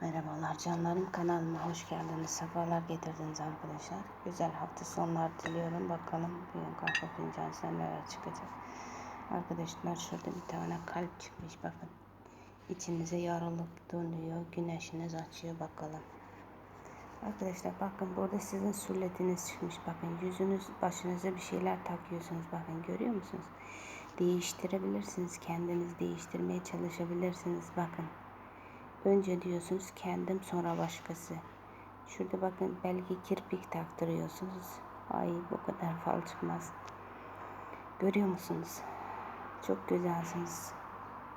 Merhabalar canlarım kanalıma hoş geldiniz. Sefalar getirdiniz arkadaşlar. Güzel hafta sonlar diliyorum. Bakalım bugün kahve fincanına neler çıkacak. Arkadaşlar şurada bir tane kalp çıkmış bakın. İçinize yarılıp dönüyor. Güneşiniz açıyor bakalım. Arkadaşlar bakın burada sizin sülletiniz çıkmış. Bakın yüzünüz başınıza bir şeyler takıyorsunuz. Bakın görüyor musunuz? Değiştirebilirsiniz. Kendiniz değiştirmeye çalışabilirsiniz. Bakın. Önce diyorsunuz kendim sonra başkası. Şurada bakın belki kirpik taktırıyorsunuz. Ay bu kadar fal çıkmaz. Görüyor musunuz? Çok güzelsiniz.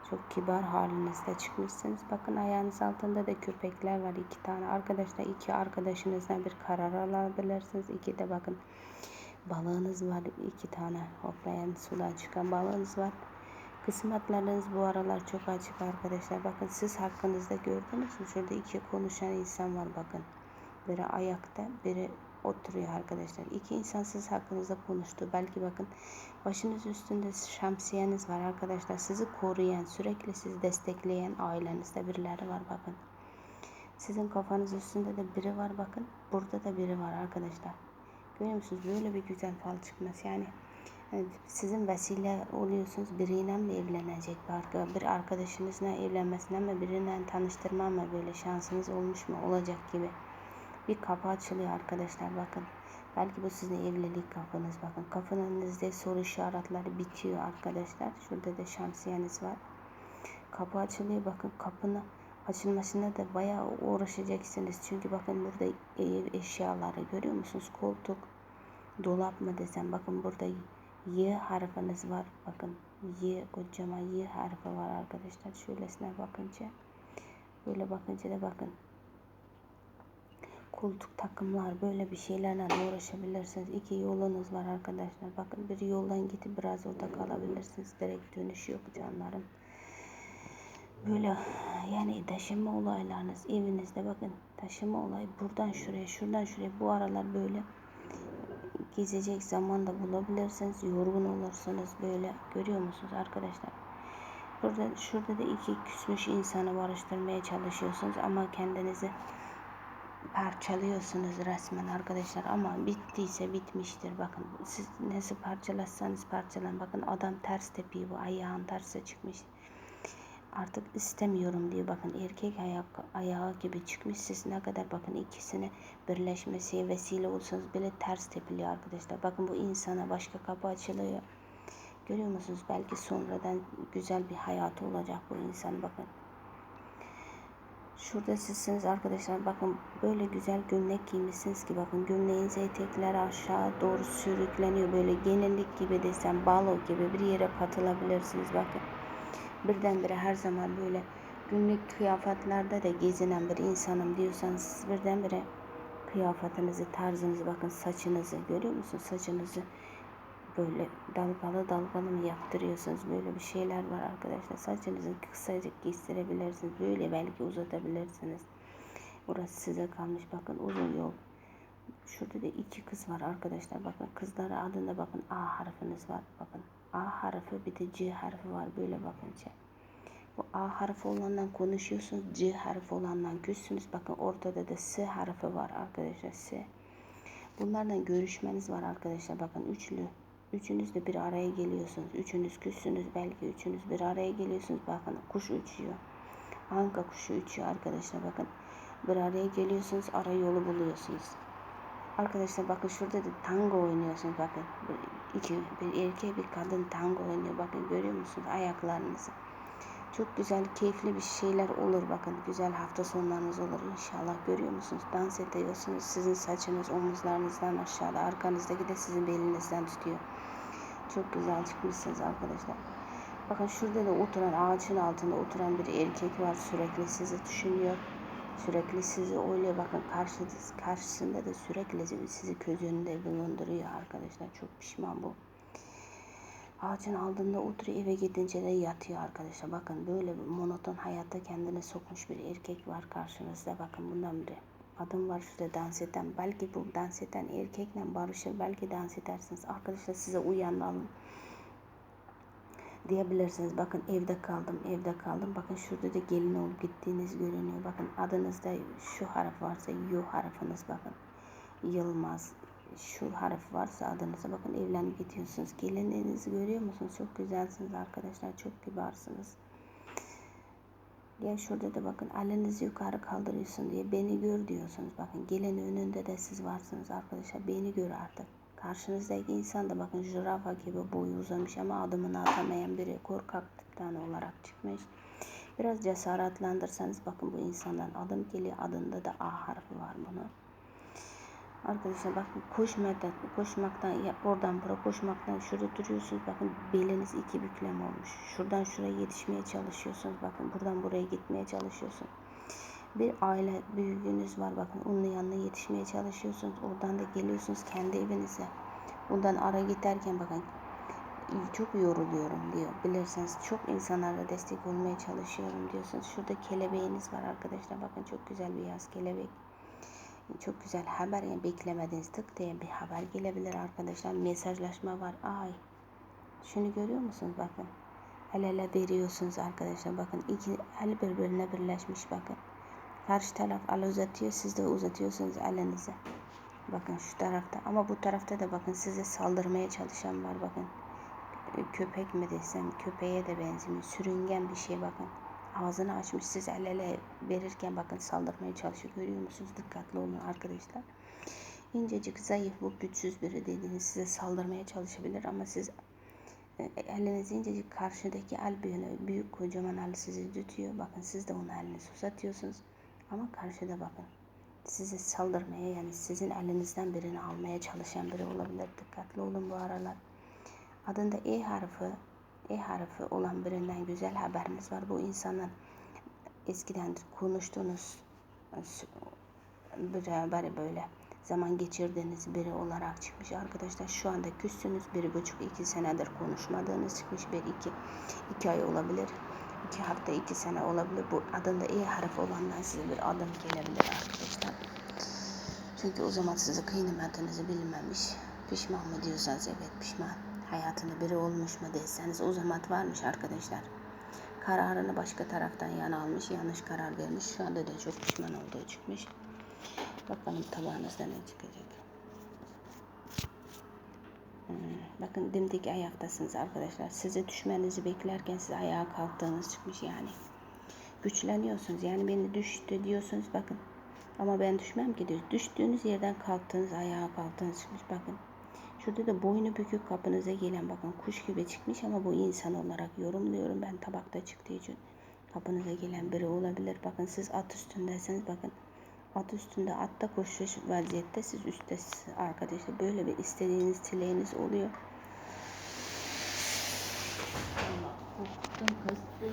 Çok kibar halinizde çıkmışsınız. Bakın ayağınız altında da köpekler var. iki tane. Arkadaşlar iki arkadaşınızdan bir karar alabilirsiniz. İki de bakın balığınız var. iki tane hoplayan sudan çıkan balığınız var. Kısmetleriniz bu aralar çok açık arkadaşlar. Bakın siz hakkınızda gördünüz mü? Şurada iki konuşan insan var bakın. Biri ayakta, biri oturuyor arkadaşlar. İki insan siz hakkınızda konuştu. Belki bakın başınız üstünde şemsiyeniz var arkadaşlar. Sizi koruyan, sürekli sizi destekleyen ailenizde birileri var bakın. Sizin kafanız üstünde de biri var bakın. Burada da biri var arkadaşlar. Görüyor musunuz? Böyle bir güzel fal çıkması yani sizin vesile oluyorsunuz. Biriyle mi evlenecek? Bir arkadaşınızla evlenmesine mi biriyle tanıştırma mı? Böyle şansınız olmuş mu? Olacak gibi bir kapı açılıyor arkadaşlar bakın. Belki bu sizin evlilik kapınız bakın. Kafanızda soru işaretleri bitiyor arkadaşlar. Şurada da şansiyeniz var. Kapı açılıyor bakın. Kapını açılmasına da bayağı uğraşacaksınız. Çünkü bakın burada ev eşyaları görüyor musunuz? Koltuk dolap mı desem? Bakın burada Y harfiniz var. Bakın Y kocaman Y harfi var arkadaşlar. Şöylesine bakınca böyle bakınca da bakın koltuk takımlar böyle bir şeylerle uğraşabilirsiniz. İki yolunuz var arkadaşlar. Bakın bir yoldan gidip biraz orada kalabilirsiniz. Direkt dönüş yok canlarım. Böyle yani taşıma olaylarınız evinizde bakın taşıma olayı buradan şuraya şuradan şuraya bu aralar böyle gezecek zaman da bulabilirsiniz. Yorgun olursanız böyle. Görüyor musunuz arkadaşlar? Burada şurada da iki küsmüş insanı barıştırmaya çalışıyorsunuz ama kendinizi parçalıyorsunuz resmen arkadaşlar. Ama bittiyse bitmiştir. Bakın siz nasıl parçalarsanız parçalan. Bakın adam ters tepiyor bu ayağın terse çıkmış artık istemiyorum diyor. Bakın erkek ayak, ayağı gibi çıkmış. Siz ne kadar bakın ikisini birleşmesi vesile olsanız bile ters tepiliyor arkadaşlar. Bakın bu insana başka kapı açılıyor. Görüyor musunuz? Belki sonradan güzel bir hayatı olacak bu insan bakın. Şurada sizsiniz arkadaşlar. Bakın böyle güzel gömlek giymişsiniz ki bakın gömleğiniz etekleri aşağı doğru sürükleniyor. Böyle genellik gibi desem balo gibi bir yere katılabilirsiniz bakın birdenbire her zaman böyle günlük kıyafetlerde de gezinen bir insanım diyorsanız birdenbire kıyafetinizi, tarzınızı bakın saçınızı görüyor musunuz? Saçınızı böyle dalgalı dalgalı mı yaptırıyorsunuz? Böyle bir şeyler var arkadaşlar. Saçınızı kısacık kestirebilirsiniz. Böyle belki uzatabilirsiniz. Burası size kalmış. Bakın uzun yol. Şurada da iki kız var arkadaşlar. Bakın kızlara adında bakın A harfiniz var. Bakın A harfi bir de C harfi var. Böyle bakınca. Bu A harfi olandan konuşuyorsunuz. C harfi olandan küssünüz. Bakın ortada da S harfi var arkadaşlar. S. Bunlardan görüşmeniz var arkadaşlar. Bakın üçlü. Üçünüz de bir araya geliyorsunuz. Üçünüz küssünüz. Belki üçünüz bir araya geliyorsunuz. Bakın kuş uçuyor. Anka kuşu uçuyor arkadaşlar. Bakın bir araya geliyorsunuz. Ara yolu buluyorsunuz. Arkadaşlar bakın şurada da tango oynuyorsunuz bakın. iki bir erkek bir kadın tango oynuyor. Bakın görüyor musunuz ayaklarınızı? Çok güzel, keyifli bir şeyler olur bakın. Güzel hafta sonlarınız olur inşallah. Görüyor musunuz? Dans ediyorsunuz. Sizin saçınız omuzlarınızdan aşağıda. Arkanızdaki de sizin belinizden tutuyor. Çok güzel çıkmışsınız arkadaşlar. Bakın şurada da oturan ağacın altında oturan bir erkek var. Sürekli sizi düşünüyor. Sürekli sizi oyluyor. Bakın karşınız, karşısında da sürekli sizi göz önünde bulunduruyor arkadaşlar. Çok pişman bu. Ağacın altında oturuyor eve gidince de yatıyor arkadaşlar. Bakın böyle monoton hayatta kendini sokmuş bir erkek var karşınızda. Bakın bundan biri. Adım var şurada dans eden. Belki bu dans eden erkekle barışır. Belki dans edersiniz. Arkadaşlar size uyanalım. Diyebilirsiniz. Bakın evde kaldım, evde kaldım. Bakın şurada da gelin olup gittiğiniz görünüyor. Bakın adınızda şu harf varsa yu harfiniz bakın. Yılmaz. Şu harf varsa adınıza bakın evlenip gidiyorsunuz. Gelinliğinizi görüyor musunuz? Çok güzelsiniz arkadaşlar. Çok kibarsınız. Ya şurada da bakın elinizi yukarı kaldırıyorsun diye beni gör diyorsunuz. Bakın gelin önünde de siz varsınız arkadaşlar. Beni gör artık. Karşınızdaki insan da bakın jirafa gibi boyu uzamış ama adımını atamayan biri korkak tipten olarak çıkmış. Biraz cesaretlendirseniz bakın bu insandan adım geliyor. Adında da A harfi var bunun. Arkadaşlar bakın koşmaktan, koşmaktan ya oradan buraya koşmaktan şurada duruyorsunuz. Bakın beliniz iki büklem olmuş. Şuradan şuraya yetişmeye çalışıyorsunuz. Bakın buradan buraya gitmeye çalışıyorsunuz. Bir aile büyüğünüz var. Bakın onun yanına yetişmeye çalışıyorsunuz. Oradan da geliyorsunuz kendi evinize. Ondan ara giderken bakın çok yoruluyorum diyor. Bilirsiniz çok insanlara destek olmaya çalışıyorum diyorsunuz. Şurada kelebeğiniz var arkadaşlar. Bakın çok güzel bir yaz kelebek. Çok güzel haber yani beklemediğiniz tık diye bir haber gelebilir arkadaşlar. Mesajlaşma var. Ay şunu görüyor musunuz bakın. El ele veriyorsunuz arkadaşlar. Bakın iki el birbirine birleşmiş bakın. Karşı taraf el uzatıyor. Siz de uzatıyorsunuz elinizi. Bakın şu tarafta. Ama bu tarafta da bakın size saldırmaya çalışan var bakın. Köpek mi desem köpeğe de benzemiyor. Sürüngen bir şey bakın. Ağzını açmış siz el ele verirken bakın saldırmaya çalışıyor. Görüyor musunuz? Dikkatli olun arkadaşlar. İncecik, zayıf, bu güçsüz biri dediğiniz size saldırmaya çalışabilir ama siz e, eliniz incecik karşıdaki el böyle büyük kocaman el sizi tutuyor. Bakın siz de onun elini uzatıyorsunuz. Ama karşıda bakın size saldırmaya yani sizin elinizden birini almaya çalışan biri olabilir. Dikkatli olun bu aralar. Adında E harfi e harfi olan birinden güzel haberiniz var. Bu insanın eskiden konuştuğunuz beraber böyle zaman geçirdiğiniz biri olarak çıkmış arkadaşlar. Şu anda küssünüz bir buçuk iki senedir konuşmadığınız çıkmış bir iki iki ay olabilir. İki hafta iki sene olabilir. Bu adında E harfi olandan size bir adım gelebilir arkadaşlar. Çünkü o zaman sizi kıymetinizi bilmemiş. Pişman mı diyorsanız evet pişman hayatında biri olmuş mu deseniz o zaman varmış arkadaşlar. Kararını başka taraftan yana almış, yanlış karar vermiş. Şu anda da çok pişman olduğu çıkmış. Bakalım tabağınızda ne çıkacak. Hmm, bakın dimdik ayaktasınız arkadaşlar. Size düşmenizi beklerken siz ayağa kalktığınız çıkmış yani. Güçleniyorsunuz. Yani beni düştü diyorsunuz bakın. Ama ben düşmem ki diyor. Düştüğünüz yerden kalktığınız, ayağa kalktığınız çıkmış bakın. Şurada da boynu bükük kapınıza gelen bakın kuş gibi çıkmış ama bu insan olarak yorumluyorum ben tabakta çıktığı için. Kapınıza gelen biri olabilir. Bakın siz at üstündesiniz bakın at üstünde atta koşuş vaziyette. Siz üstte arkadaşlar böyle bir istediğiniz dileğiniz oluyor.